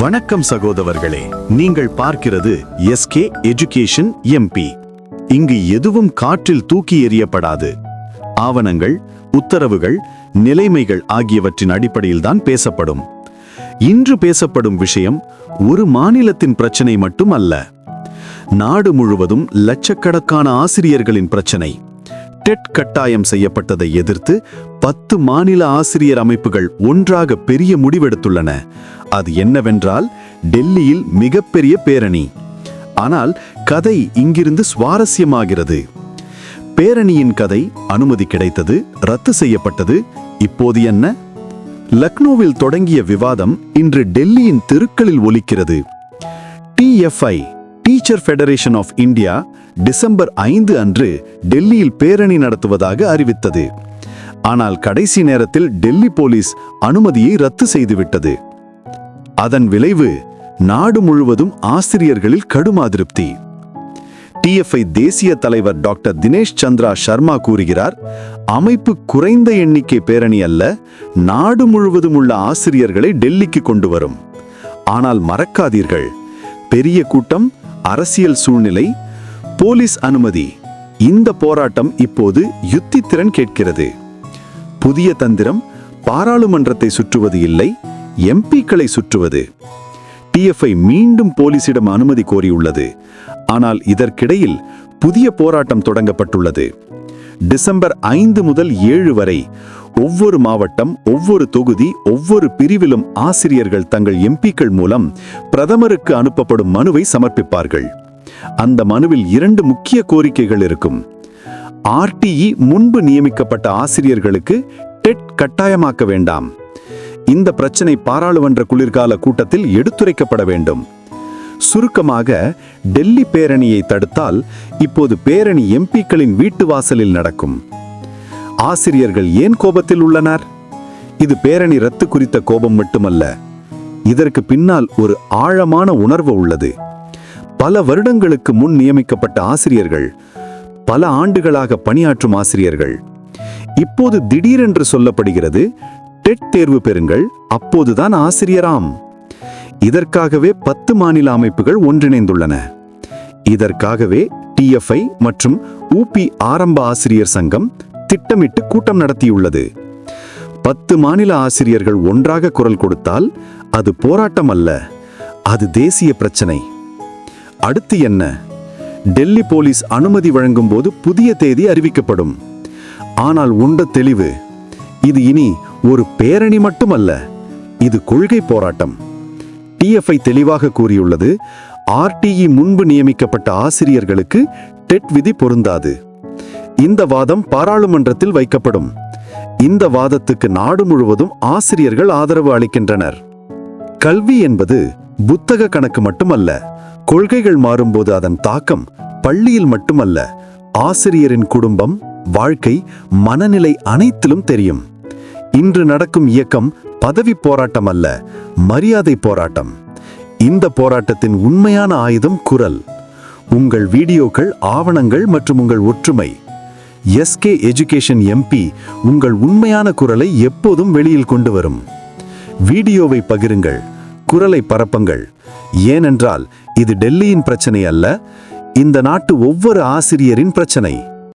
வணக்கம் சகோதரர்களே. நீங்கள் பார்க்கிறது எஸ்கே எஜுகேஷன் எம்பி இங்கு எதுவும் காற்றில் தூக்கி எறியப்படாது. ஆவணங்கள் உத்தரவுகள் நிலைமைகள் ஆகியவற்றின் அடிப்படையில்தான் பேசப்படும். இன்று பேசப்படும் விஷயம் ஒரு மாநிலத்தின் பிரச்சனை மட்டும் அல்ல நாடு முழுவதும் லட்சக்கணக்கான ஆசிரியர்களின் பிரச்சனை. டெட் கட்டாயம் செய்யப்பட்டதை எதிர்த்து பத்து மாநில ஆசிரியர் அமைப்புகள் ஒன்றாக பெரிய முடிவெடுத்துள்ளன. அது என்னவென்றால் டெல்லியில் மிகப்பெரிய பேரணி. ஆனால் கதை இங்கிருந்து சுவாரஸ்யமாகிறது. பேரணியின் கதை அனுமதி கிடைத்தது ரத்து செய்யப்பட்டது. இப்போது என்ன? லக்னோவில் தொடங்கிய விவாதம் இன்று டெல்லியின் தெருக்களில் ஒலிக்கிறது. TFI teacher federation of India December ஐந்து அன்று டெல்லியில் பேரணி நடத்துவதாக அறிவித்தது. ஆனால் கடைசி நேரத்தில் டெல்லி போலீஸ் அனுமதியை ரத்து செய்துவிட்டது. அதன் விளைவு நாடு முழுவதும் ஆசிரியர்களில் கடும் அதிருப்தி டிஎஃப்ஐ தேசிய தலைவர் டாக்டர் தினேஷ் சந்திரா சர்மா கூறுகிறார் அமைப்பு குறைந்த எண்ணிக்கை பேரணி அல்ல நாடு முழுவதும் உள்ள ஆசிரியர்களை டெல்லிக்கு கொண்டு வரும். ஆனால் மறக்காதீர்கள். பெரிய கூட்டம் அரசியல் சூழ்நிலை போலீஸ் அனுமதி இந்த போராட்டம் இப்போது யுத்தித்திறன் கேட்கிறது. புதிய தந்திரம் பாராளுமன்றத்தை சுற்றுவது இல்லை எம்பிக்களை சுற்றுவது. டிஎஃப்ஐ மீண்டும் போலீசிடம் அனுமதி கோரியுள்ளது. ஆனால் இதற்கிடையில் புதிய போராட்டம் தொடங்கப்பட்டுள்ளது. டிசம்பர் ஐந்து முதல் ஏழு வரை ஒவ்வொரு மாவட்டம் ஒவ்வொரு தொகுதி ஒவ்வொரு பிரிவிலும் ஆசிரியர்கள் தங்கள் எம்பிக்கள் மூலம் பிரதமருக்கு அனுப்பப்படும் மனுவை சமர்ப்பிப்பார்கள். அந்த மனுவில் இரண்டு முக்கிய கோரிக்கைகள் இருக்கும். ஆர்டிஇ முன்பு நியமிக்கப்பட்ட ஆசிரியர்களுக்கு டெட் கட்டாயமாக்க வேண்டாம். இந்த பிரச்சனை பாராளுமன்ற குளிர்கால கூட்டத்தில் எடுத்துரைக்கப்பட வேண்டும். சுருக்கமாக டெல்லி பேரணியை தடுத்தால் இப்போது பேரணி எம்பிக்களின் வீட்டு வாசலில் நடக்கும். ஆசிரியர்கள் ஏன் கோபத்தில் உள்ளனர்? இது பேரணி ரத்து குறித்த கோபம் மட்டுமல்ல இதற்கு பின்னால் ஒரு ஆழமான உணர்வு உள்ளது. பல வருடங்களுக்கு முன் நியமிக்கப்பட்ட ஆசிரியர்கள் பல ஆண்டுகளாக பணியாற்றும் ஆசிரியர்கள் இப்போது திடீரென்று சொல்லப்படுகிறது டெட் தேர்வு பெறுங்கள். அப்போதுதான் ஆசிரியராம். இதற்காகவே பத்து மாநில அமைப்புகள் ஒன்றிணைந்துள்ளன. இதற்காகவே டிஎஃப்ஐ மற்றும் ஊபி ஆரம்ப ஆசிரியர் சங்கம் திட்டமிட்டு கூட்டம் நடத்தியுள்ளது. பத்து மாநில ஆசிரியர்கள் ஒன்றாக குரல் கொடுத்தால் அது போராட்டம் அல்ல அது தேசிய பிரச்சனை. அடுத்து என்ன? டெல்லி போலீஸ் அனுமதி வழங்கும் போது புதிய தேதி அறிவிக்கப்படும். ஆனால் உண்ட தெளிவு இது இனி ஒரு பேரணி மட்டுமல்ல இது கொள்கை போராட்டம். டிஎஃப்ஐ தெளிவாக கூறியுள்ளது ஆர்டிஇ முன்பு நியமிக்கப்பட்ட ஆசிரியர்களுக்கு டெட் விதி பொருந்தாது. இந்த வாதம் பாராளுமன்றத்தில் வைக்கப்படும். இந்த வாதத்துக்கு நாடு முழுவதும் ஆசிரியர்கள் ஆதரவு அளிக்கின்றனர். கல்வி என்பது புத்தக கணக்கு மட்டுமல்ல கொள்கைகள் மாறும்போது அதன் தாக்கம் பள்ளியில் மட்டுமல்ல ஆசிரியரின் குடும்பம் வாழ்க்கை மனநிலை அனைத்திலும் தெரியும். இன்று நடக்கும் இயக்கம் பதவி போராட்டம் அல்ல மரியாதை போராட்டம். இந்த போராட்டத்தின் உண்மையான ஆயுதம் குரல். உங்கள் வீடியோக்கள் ஆவணங்கள் மற்றும் உங்கள் ஒற்றுமை. எஸ்கே எஜுகேஷன் எம்பி உங்கள் உண்மையான குரலை எப்போதும் வெளியில் கொண்டு வரும். வீடியோவை பகிருங்கள் குரலை பரப்புங்கள். ஏனென்றால் இது டெல்லியின் பிரச்சனை அல்ல இந்த நாட்டு ஒவ்வொரு ஆசிரியரின் பிரச்சனை.